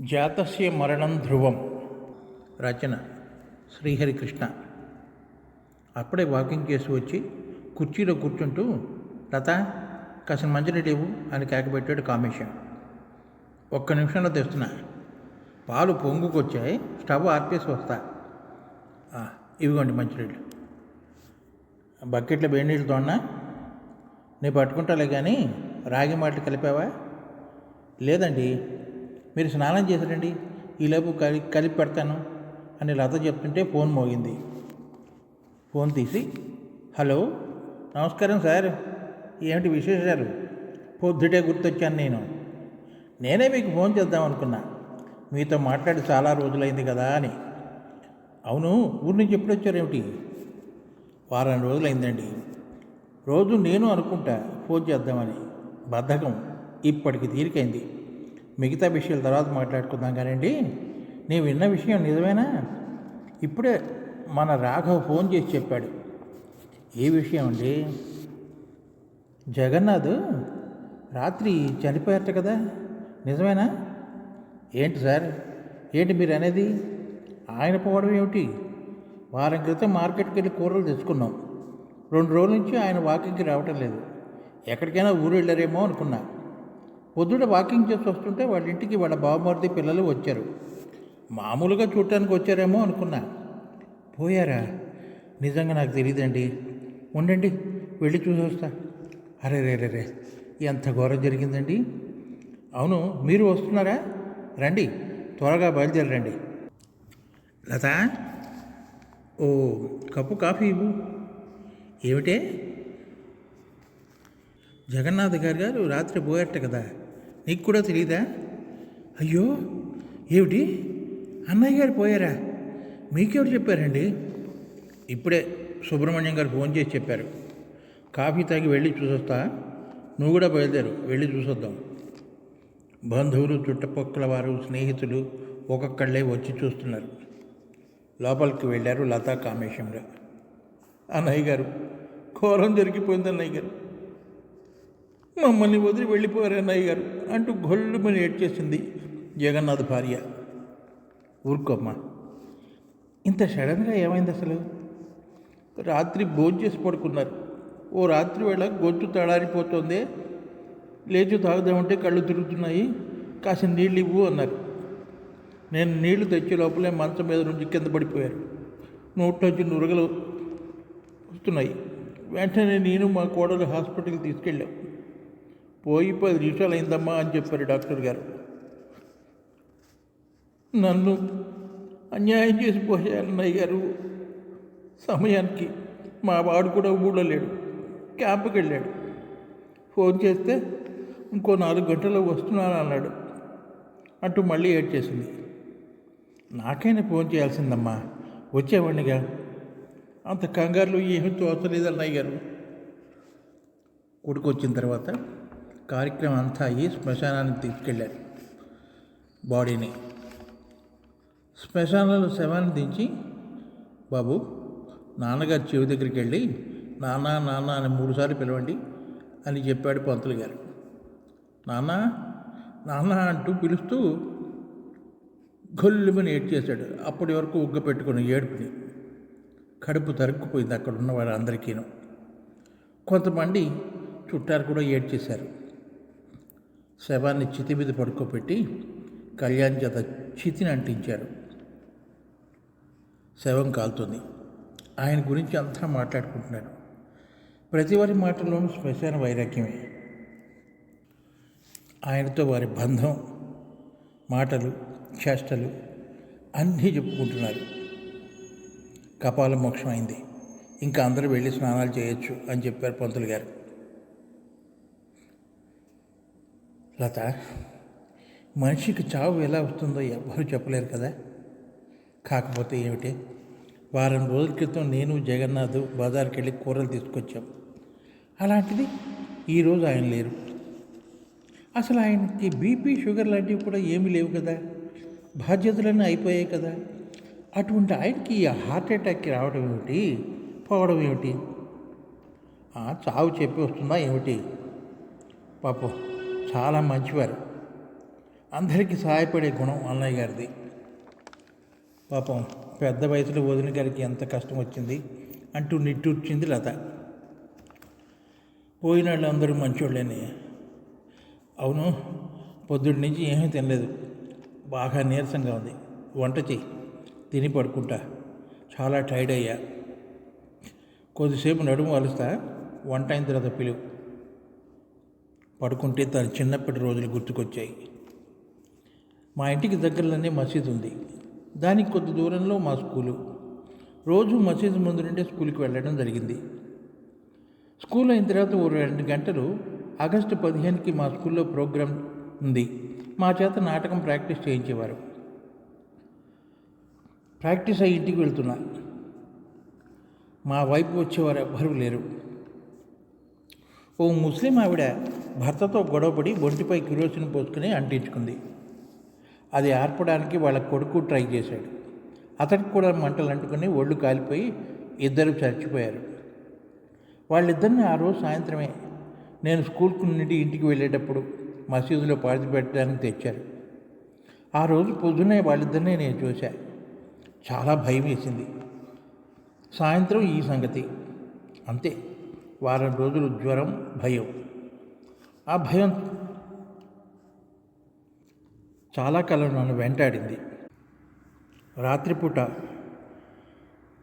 జాతస్య మరణం ధ్రువం. రచన శ్రీహరికృష్ణ. అప్పుడే వాకింగ్ చేసి వచ్చి కుర్చీలో కూర్చుంటూ లత కాసిన మంచినీళ్ళు ఇవ్వు అని కేకబెట్టాడు కామేశం. ఒక్క నిమిషంలో తెస్తున్నా. పాలు పొంగుకొచ్చాయి. స్టవ్ ఆర్పేసి వస్తా. ఇవిగోండి మంచినీళ్ళు బకెట్లో వేడి నీళ్ళు తోడినా నేను పట్టుకుంటాలే కానీ రాగి మాటలు కలిపావా? లేదండి. మీరు స్నానం చేసిరండి ఈలోపు కలి కలిపి పెడతాను అని లత చెప్తుంటే ఫోన్ మోగింది. ఫోన్ తీసి హలో నమస్కారం సార్. ఏమిటి విశేషాలు? పొద్దుటే గుర్తొచ్చాను నేను. నేనే మీకు ఫోన్ చేద్దాం అనుకున్నా. మీతో మాట్లాడి చాలా రోజులైంది కదా అని. అవును ఊరి నుంచి ఎప్పుడు వచ్చారేమిటి వారం రోజులైందండి. రోజు నేను అనుకుంటా ఫోన్ చేద్దామని. బద్ధకం ఇప్పటికి తీరికైంది. మిగతా విషయాల తర్వాత మాట్లాడుకుందాం కానివ్వండి నేను విన్న విషయం నిజమేనా? ఇప్పుడే మన రాఘవ్ ఫోన్ చేసి చెప్పాడు. ఏ విషయం అండి? జగన్నాథ్ రాత్రి చనిపోయారట కదా? నిజమేనా? ఏంటి సార్? ఏంటి మీరు అనేది ఆయన పోవడం ఏమిటి? వారం క్రితం మార్కెట్కి వెళ్ళి కూరలు తెచ్చుకున్నాం. రెండు రోజుల నుంచి ఆయన వాకింగ్కి రావటం లేదు. ఎక్కడికైనా ఊరు వెళ్ళారేమో అనుకున్నా. పొద్దుట వాకింగ్ చేసి వస్తుంటే వాళ్ళ ఇంటికి వాళ్ళ బావమరిది పిల్లలు వచ్చారు. మామూలుగా చూడటానికి వచ్చారేమో అనుకున్నా. పోయారా? నిజంగా నాకు తెలియదండి ఉండండి వెళ్ళి చూసి వస్తా. అరే రే రే రే ఎంత ఘోరం జరిగిందండి. అవును మీరు వస్తున్నారా? రండి త్వరగా బయలుదేరండి. లత ఓ కప్పు కాఫీ ఇవ్వు. ఏమిటే? జగన్నాథ్ గారు గారు రాత్రి పోయారట కదా. నీకు కూడా తెలియదా అయ్యో ఏమిటి? అన్నయ్య గారు పోయారా? మీకెవరు చెప్పారండి? ఇప్పుడే సుబ్రహ్మణ్యం గారు ఫోన్ చేసి చెప్పారు. కాఫీ తాగి వెళ్ళి చూసొస్తా. నువ్వు కూడా బయలుదేరు వెళ్ళి చూసొద్దాం. బంధువులు చుట్టుపక్కల వారు స్నేహితులు ఒక్కొక్కళ్ళే వచ్చి చూస్తున్నారు. లోపలికి వెళ్ళారు లతా కామేశంగా. అన్నయ్య గారు ఘోరం జరిగిపోయింది అన్నయ్య గారు. మమ్మల్ని వదిలి వెళ్ళిపోయారు అన్నయ్య గారు అంటూ గొల్లుమని ఏడ్చేసింది జగన్నాథ్ భార్య. ఊరుకోమ్మా. ఇంత సడన్గా ఏమైంది అసలు? రాత్రి భోంచేసి పడుకున్నారు. ఓ రాత్రి వేళ గొంతు తడారిపోతుంది. లేచి తాగుదామంటే కళ్ళు తిరుగుతున్నాయి. కాసిన నీళ్ళు ఇవ్వు అన్నారు. నేను నీళ్ళు తెచ్చే లోపలే మంచం మీద నుంచి కింద పడిపోయారు. నోట్లోంచి నురగలు వస్తున్నాయి. వెంటనే నేను మా కోడలు హాస్పిటల్కి తీసుకెళ్ళాం. పోయి పది నిమిషాలు అయిందమ్మా అని చెప్పారు డాక్టర్ గారు. నన్ను అన్యాయం చేసి పోయారు అన్నయ్య గారు. సమయానికి మా వాడు కూడా ఊళ్ళో లేడు క్యాంపుకి వెళ్ళాడు. ఫోన్ చేస్తే ఇంకో నాలుగు గంటల్లో వస్తున్నాను అన్నాడు. అంటూ మళ్ళీ ఏడ్చేసింది నాకైనా ఫోన్ చేయాల్సిందమ్మా వచ్చేవాడినిగా. అంత కంగారులో ఏమీ తోచలేదు అన్నయ్య గారు. కొడుకు వచ్చిన తర్వాత కార్యక్రమం అంతా అయ్యి శ్మశానానికి తీసుకెళ్ళారు. బాడీని. శ్మశానంలో శవాన్ని దించి బాబు నాన్నగారి చెవి దగ్గరికి వెళ్ళి నాన్న నాన్న అని మూడుసార్లు పిలవండి అని చెప్పాడు పంతులు గారు. నాన్న నాన్న అంటూ పిలుస్తూ గొల్లుమని ఏడ్చేశాడు అప్పటి వరకు ఉగ్గ పెట్టుకుని ఏడుపుని. కడుపు తరుక్కుపోయింది అక్కడ ఉన్న వాళ్ళందరికీను. కొంతమంది చుట్టాలు కూడా ఏడ్చేశారు. శవాన్ని చితి మీద పడుకోబెట్టి కళ్యాణ్ చేత చితిని అంటించారు. శవం కాలుతుంది. ఆయన గురించి అంతా మాట్లాడుకుంటున్నారు ప్రతి వారి మాటల్లోనూ శ్మశాన వైరాగ్యమే. ఆయనతో వారి బంధం మాటలు చేష్టలు అన్నీ చెప్పుకుంటున్నారు. కపాల మోక్షం అయింది. ఇంకా అందరూ వెళ్ళి స్నానాలు చేయొచ్చు అని చెప్పారు పంతులు గారు. లత మనిషికి చావు ఎలా వస్తుందో ఎవ్వరూ చెప్పలేరు కదా? కాకపోతే ఏమిటి? వారం రోజుల క్రితం నేను జగన్నాథ్ బజార్కి వెళ్ళి కూరలు తీసుకొచ్చాం. అలాంటిది ఈరోజు ఆయన లేరు. అసలు ఆయనకి బీపీ షుగర్ లాంటివి కూడా ఏమీ లేవు కదా? బాధ్యతలన్నీ అయిపోయాయి కదా? అటువంటి ఆయనకి హార్ట్ అటాక్కి రావడం ఏమిటి? పోవడం ఏమిటి? చావు చెప్పి వస్తుందా ఏమిటి? పాపం చాలా మంచివారు. అందరికీ సహాయపడే గుణం అన్నయ్య గారిది. పాపం పెద్ద వయసులో వదిన గారికి ఎంత కష్టం వచ్చింది అంటూ నిట్టూర్చింది లత. పోయిన వాళ్ళు అందరూ మంచోళ్ళని. అవును పొద్దుటి నుంచి ఏమీ తినలేదు. బాగా నీరసంగా ఉంది. వంట చెయ్యి తిని పడుకుంటా. చాలా టైర్డ్ అయ్యా కొద్దిసేపు నడుము అలుస్తా వంట అయిన తర్వాత పిలువు. పడుకుంటే తన చిన్నప్పటి రోజులు గుర్తుకొచ్చాయి. మా ఇంటికి దగ్గరలోనే మసీదు ఉంది. దానికి కొద్ది దూరంలో మా స్కూలు. రోజు మసీదు ముందు నుండే స్కూల్కి వెళ్ళడం జరిగింది. స్కూల్ అయిన తర్వాత ఓ రెండు గంటలు ఆగస్టు పదిహేనుకి మా స్కూల్లో ప్రోగ్రాం ఉంది. మా చేత నాటకం ప్రాక్టీస్ చేయించేవారు. ప్రాక్టీస్ అయ్యి ఇంటికి వెళ్తున్నా. మా వైపు వచ్చేవారు ఎవ్వరూ లేరు. ఓ ముస్లిం ఆవిడ భర్తతో గొడవపడి ఒంటిపై కిరోసిన్ పోసుకుని అంటించుకుంది. అది ఆర్పడానికి వాళ్ళ కొడుకు ట్రై చేశాడు. అతడికి కూడా మంటలు అంటుకుని ఒళ్ళు కాలిపోయి ఇద్దరు చచ్చిపోయారు. వాళ్ళిద్దరిని ఆ రోజు సాయంత్రమే నేను స్కూల్కు నుండి ఇంటికి వెళ్ళేటప్పుడు మసీదులో పాతి పెట్టడానికి తెచ్చారు. ఆ రోజు పొద్దున్నే వాళ్ళిద్దరిని నేను చూశా. చాలా భయం వేసింది. సాయంత్రం ఈ సంగతి. అంతే. వారం రోజులు జ్వరం భయం. ఆ భయం చాలా కాలం నన్ను వెంటాడింది. రాత్రిపూట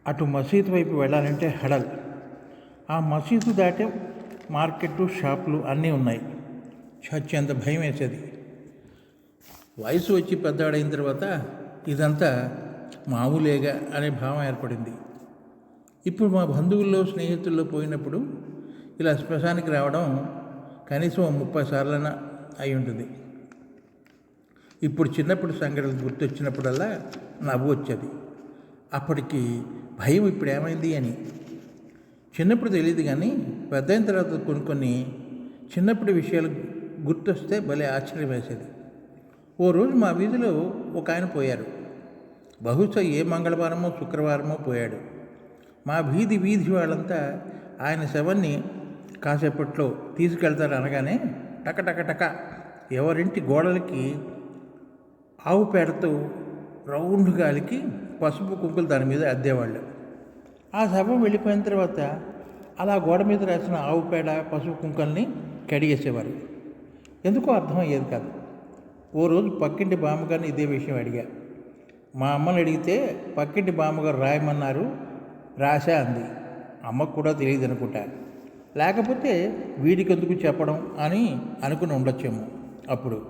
అటు మసీదు వైపు వెళ్ళాలంటే హడల్. ఆ మసీదు దాటే మార్కెట్ షాపులు అన్నీ ఉన్నాయి. చచ్చేంత భయం వేసేది. వయసు వచ్చి పెద్దవాడైన తర్వాత ఇదంతా మామూలేగా అనే భావం ఏర్పడింది. ఇప్పుడు మా బంధువుల్లో స్నేహితుల్లో పోయినప్పుడు ఇలా శ్మశానికి రావడం కనీసం ముప్పై సార్లన అయి ఉంటుంది. ఇప్పుడు చిన్నప్పుడు సంఘటనలు గుర్తొచ్చినప్పుడల్లా నవ్వు వచ్చేది. అప్పటికి భయం ఇప్పుడు ఏమైంది అని. చిన్నప్పుడు తెలియదు కానీ పెద్ద అయిన తర్వాత కొన్ని కొన్ని చిన్నప్పటి విషయాలు గుర్తొస్తే భలే ఆశ్చర్యం వేసేది. ఓ రోజు మా వీధిలో ఒక ఆయన పోయారు. బహుశా ఏ మంగళవారమో శుక్రవారమో పోయాడు. మా వీధి వీధి వాళ్ళంతా ఆయన శవాన్ని కాసేపట్లో తీసుకెళ్తారు అనగానే టక టక టక ఎవరింటి గోడలకి ఆవు పేడతో రౌండ్ గాలికి పసుపు కుంకులు దాని మీద అద్దేవాళ్ళు. ఆ శవం వెళ్ళిపోయిన తర్వాత అలా గోడ మీద రాసిన ఆవు పేడ పసుపు కుంకల్ని కడిగేసేవారు. ఎందుకో అర్థమయ్యేది కాదు. ఓ రోజు పక్కింటి బామ్మగారిని ఇదే విషయం అడిగా. మా అమ్మని అడిగితే పక్కింటి బామ్మగారు రాయమన్నారు రాశా అంది. అమ్మకు కూడా తెలియదు అనుకుంటా లేకపోతే వీడికి ఎందుకు చెప్పడం అని అనుకుని ఉండొచ్చేమో అప్పుడు.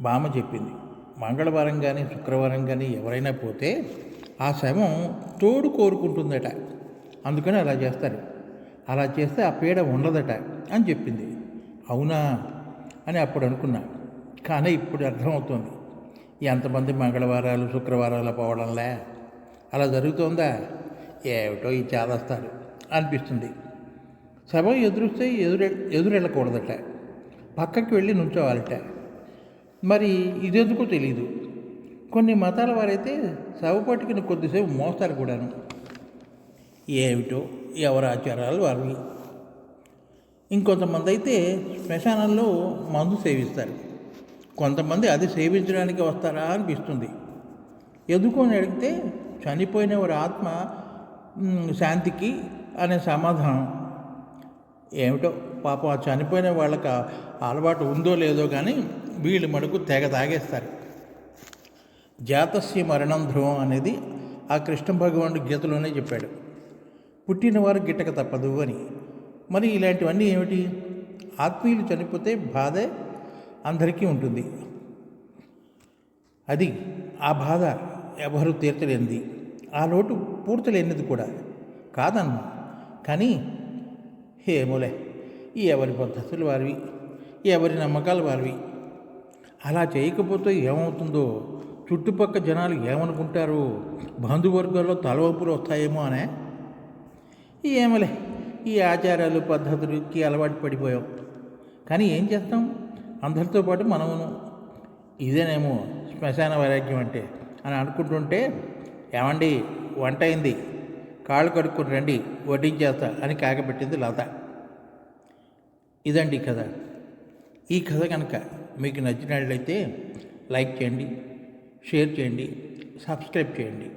బామ్మ చెప్పింది మంగళవారం కానీ శుక్రవారం కానీ ఎవరైనా పోతే ఆ శవం తోడు కోరుకుంటుందట. అందుకని అలా చేస్తారు. అలా చేస్తే ఆ పీడ ఉండదట అని చెప్పింది. అవునా అని అప్పుడు అనుకున్నా. కానీ ఇప్పుడు అర్థమవుతుంది. ఎంతమంది మంగళవారాలు శుక్రవారాలు పోవడంలే? అలా జరుగుతోందా? ఏమిటో ఈ చేదస్తారు. అనిపిస్తుంది. శవం ఎదురుస్తే ఎదురె ఎదురెళ్ళకూడదట. పక్కకి వెళ్ళి నుంచోవాలట. మరి ఇదెందుకో తెలియదు కొన్ని మతాల వారైతే శవపట్టుకుని కొద్దిసేపు మోస్తారు కూడాను. ఏమిటో ఎవరి ఆచారాలు వారివి. ఇంకొంతమంది అయితే శ్మశానంలో మందు సేవిస్తారు. కొంతమంది అది సేవించడానికి వస్తారా అనిపిస్తుంది. ఎందుకు అని అడిగితే చనిపోయిన వారి ఆత్మ శాంతికి అనే సమాధానం ఏమిటో పాపం ఆ చనిపోయిన వాళ్ళకి అలవాటు ఉందో లేదో కానీ వీళ్ళు మడుకు తెగ తాగేస్తారు. జాతస్య మరణం ధ్రువం అనేది ఆ కృష్ణ భగవానుడు గీతలోనే చెప్పాడు. పుట్టినవారు గిట్టక తప్పదు అని. మరి ఇలాంటివన్నీ ఏమిటి? ఆత్మీయులు చనిపోతే బాధే అందరికీ ఉంటుంది. అది ఆ బాధ ఎవరు తీర్చలేనిది. ఆ లోటు పూర్తలేనిది కూడా కాదన్నా. కానీ ఏమోలే ఈ ఎవరి పద్ధతులు వారివి ఎవరి నమ్మకాలు వారివి. అలా చేయకపోతే ఏమవుతుందో చుట్టుపక్క జనాలు ఏమనుకుంటారు? బంధువర్గాల్లో తలవంపులు వస్తాయేమో అనే? ఏమలే ఈ ఆచారాలు పద్ధతులకి అలవాటు పడిపోయాం. కానీ ఏం చేస్తాం? అందరితో పాటు మనమును. ఇదేనేమో శ్మశాన వైరాగ్యం అంటే అని అనుకుంటుంటే ఏమండి వంట అయింది. కాళ్ళు కడుక్కుని రండి వడ్డించేస్తా అని కాకపెట్టింది లత. ఇదండి కథ. ఈ కథ కనుక మీకు నచ్చినట్లయితే లైక్ చేయండి షేర్ చేయండి సబ్స్క్రైబ్ చేయండి.